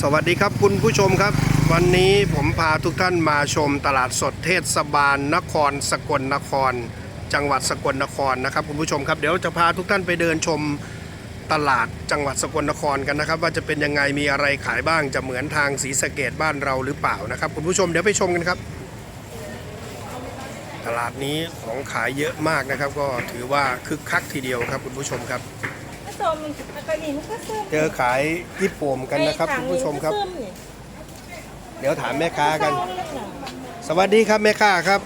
สวัสดีครับคุณผู้ชมครับ วันนี้ผมพาทุกท่านมาชมตลาดสดเทศบาลนครสกลนคร จังหวัดสกลนครนะครับคุณผู้ชมครับเดี๋ยวจะพาทุกท่านไปเดินชมตลาดจังหวัดสกลนครกันนะครับ ว่าจะเป็นยังไงมีอะไรขายบ้างจะเหมือนทางศรีสะเกดบ้านเราหรือเปล่านะครับ คุณผู้ชมเดี๋ยวไปชมกันครับ ตลาดนี้ของขายเยอะมากนะครับ ก็ถือว่าคึกคักทีเดียวครับคุณผู้ชมครับ สมกระดิ่งก็ซึมเจอขายญี่ปุ่มกันนะครับคุณผู้ชมครับเดี๋ยวถามแม่ค้ากันสวัสดีครับแม่ค้าครับ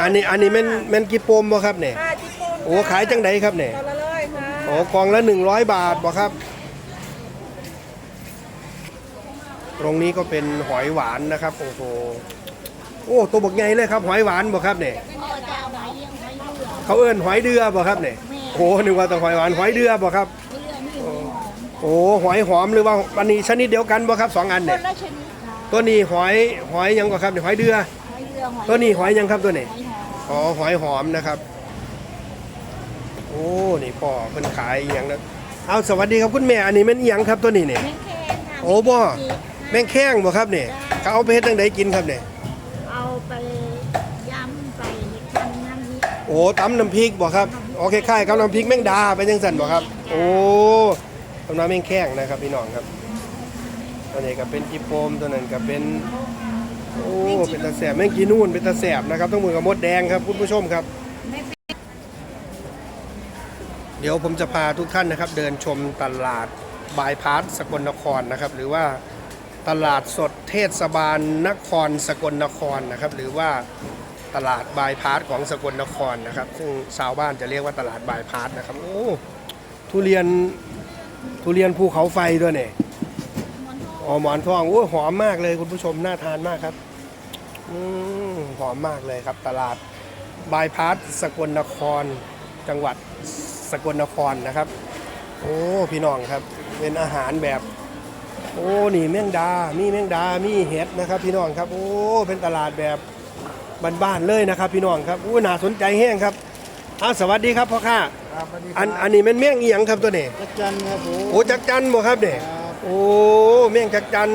อันนี้อันนี้แม่นแม่นกี่โปมบ่ครับเนี่ยค่ะจิโปมโอ้ขายจังไดครับเนี่ยตอนละร้อยค่ะโอ้กล่องละ 100 บาทบ่ครับ ตรงนี้ก็เป็นหอยหวานนะครับโอ้โหโอ้ตัวบักใหญ่เลยครับ หอยหวานบ่ครับเนี่ยเขาเอิ้นหอยเดือบ่ครับเนี่ย โอ้นึกว่าแต้องหอยหวานหอยเดือบ่ครับโอ้หอยหอมหรือว่าอันนี้ชนิดเดียวกันบ่ครับสองอันคเนี่ยนละชนิดค่ะตัวนี้หอยหอยหยังบ่ครับเนี่ยหอยเดือ หอยเรือหอยตัวนี้หอยหยังครับตัวนี้ หอยหอมอ๋อหอยหอมนะครับ โอ้ นี่พ่อเพิ่นขายอหย่างนะเอาสวัสดีครับคุณแม่ อันนี้แม่นอหยังครับตัวนี้เนี่ย แมงแคงค่ะโอ้บ่ แมแม่งแข้งบ่ครับเนี่ยเขาเอาไปเฮ็ดจังไดกินครับเนี่ยเอาไปยำไปทำน้ำพริกโอ้ตำน้ำพริกบ่ครับ โอเคล้ายๆกับน้ำพริกแมงดาไปจังซั่นบ่ครับ โอ้ตำน้ำแมงแข้งนะครับพี่น้องครับตัวนี้ก็เป็นจิโปมตัวนั้นก็เป็นโอ้เป็นตาแสบแมงกีนูนเป็นตาแสบนะครับต้องมือกับมดแดงครับคุณผู้ชมครับ เดี๋ยวผมจะพาทุกท่านนะครับ เดินชมตลาดบายพาสสกลนครนะครับ หรือว่าตลาดสดเทศบาลนครสกลนครนะครับ หรือว่า ตลาดบายพาสของสกลนครนะครับ ซึ่งชาวบ้านจะเรียกว่าตลาดบายพาสนะครับ โอ้ ทุเรียนทุเรียนภูเขาไฟด้วยเนี่ยอ๋อหมอนทองโอ้หอมมากเลยคุณผู้ชมน่าทานมากครับอืหอมมากเลยครับ ตลาดบายพาสสกลนคร จังหวัดสกลนครนะครับ โอ้พี่น้องครับ เป็นอาหารแบบโอ้ นี่แมงดา มีแมงดา มีเห็ดนะครับ พี่น้องครับ โอ้ เป็นตลาดแบบ บ้านๆเลยนะครับ พี่น้องครับโอ้น่าสนใจแห้งครับอ้าวสวัสดีครับพ่อค้าครับสวัสดีคอัรันบอันนี้เป็นแมงอีหยังครับตัวนี้จักจันครับผมโอ้จักจันบ่ครับเนี่ยครับโอ้แมงจักจัน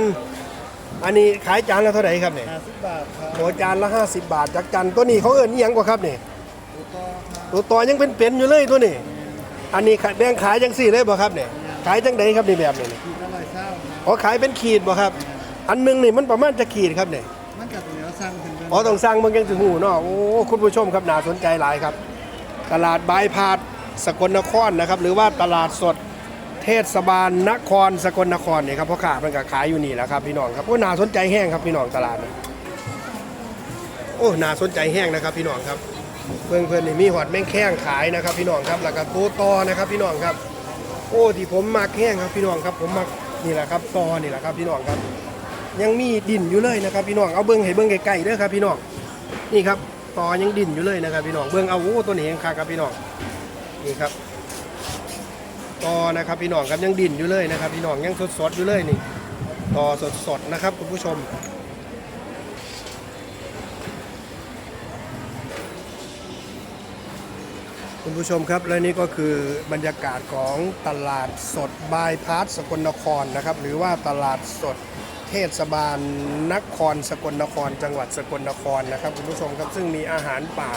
อันนี้ขายจานละเท่าไหร่ครับเนี่ยห้าสิบบาทครับโอ้จานละ 50 บาทจักจันตัวนี้เขาเอิ้นอีหยังกว่าครับเนี่ยถูกต้องครับตัวต่อยังเป็นเป็นๆอยู่เลยตัวนี้ อันนี้ขายแบ่งขายจังสี่เลยบ่ครับเนี่ยขายจังไดครับนี่แบบนี้นี่ขีดละร้อยเศร้าครับอ๋อขายเป็นขีดบ่ครับ อันหนึงนี่มันประมาณจะขีดครับเนี่ย มันกับเหลือสั่งถึงเป็นอ๋อต้องสั่งเบิ่งจังสิฮู้เนาะโอ้คุณผู้ชมครับน่าสนใจหลายครับ ตลาดบายพาดสกลนครนะครับ หรือว่าตลาดสดเทศบาลนครสกลนครเนี่ยครับพ่อค้ามันก็ขายอยู่นี่แหละครับพี่น้องครับโอ้น่าสนใจแห้งครับพี่น้องตลาดนี้โอ้น่าสนใจแห้งนะครับ พี่น้องครับเพื่อนเพื่อนนี่มีหอดแม่งแข้งขายนะครับ พี่น้องครับแล้วก็ตัวตอนะครับ พี่น้องครับ โอ้ที่ผมมักแห้งครับพี่น้องครับ ผมมักนี่แหละครับตอนี่แหละครับพี่น้องครับ ยังมีดินอยู่เลยนะครับพี่น้องเอาเบิ้งให้เบิ้งไกลๆเด้อครับพี่น้องนี่ครับตอยังดินอยู่เลยนะครับพี่น้องเบิ้งเอาโอ้ตัวนี้ยังครับพี่น้องนี่ครับตอนะครับพี่น้องครับยังดินอยู่เลยนะครับพี่น้องยังสดๆอยู่เลยนี่ตอสดๆนะครับคุณผู้ชมคุณผู้ชมครับและนี่ก็คือบรรยากาศของตลาดสดบายพาสสกลนครนะครับ หรือว่าตลาดสด เทศบาลนครสกลนคร จังหวัดสกลนครนะครับคุณผู้ชมครับซึ่งมีอาหารป่า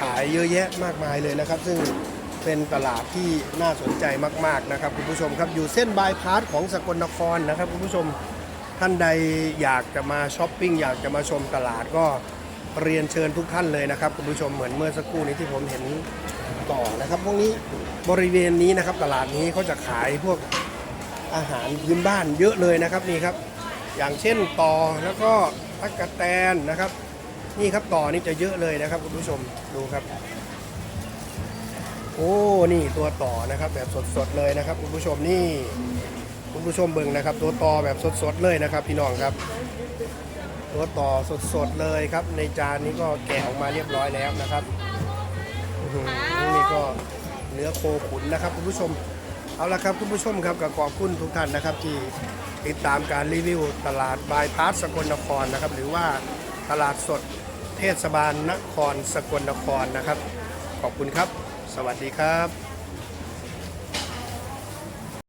ขายเยอะแยะมากมายเลยนะครับ ซึ่งเป็นตลาดที่น่าสนใจมากๆนะครับคุณผู้ชมครับอยู่เส้นบายพาสของสกลนครนะครับคุณผู้ชมท่านใดอยากจะมาช้อปปิ้งอยากจะมาชมตลาดก็เรียนเชิญทุกท่านเลยนะครับคุณผู้ชมเหมือนเมื่อสักครู่นี้ที่ผมเห็นต่อนะครับพวกนี้บริเวณนี้นะครับตลาดนี้เขาจะขายพวกอาหารพื้นบ้านเยอะเลยนะครับนี่ครับ อย่างเช่นต่อแล้วก็ตักกะแตนนะครับ นี่ครับต่อนี่จะเยอะเลยนะครับคุณผู้ชมดูครับ โอ้นี่ตัวต่อนะครับแบบสดๆเลยนะครับคุณผู้ชมนี่คุณผู้ชมเบิ่งนะครับ ตัวต่อแบบสดๆเลยนะครับ พี่น้องครับ ตัวต่อสดๆเลยครับ ในจานนี้ก็แกะออกมาเรียบร้อยแล้วนะครับนี่ก็เนื้อโคขุนนะครับคุณผู้ชม เอาละครับคุณผู้ชมครับก็ขอบคุณทุกท่านนะครับ ที่ติดตามการรีวิวตลาดบายพาสสกลนครนะครับ หรือว่าตลาดสดเทศบาลนครสกลนครนะครับ ขอบคุณครับ สวัสดีครับ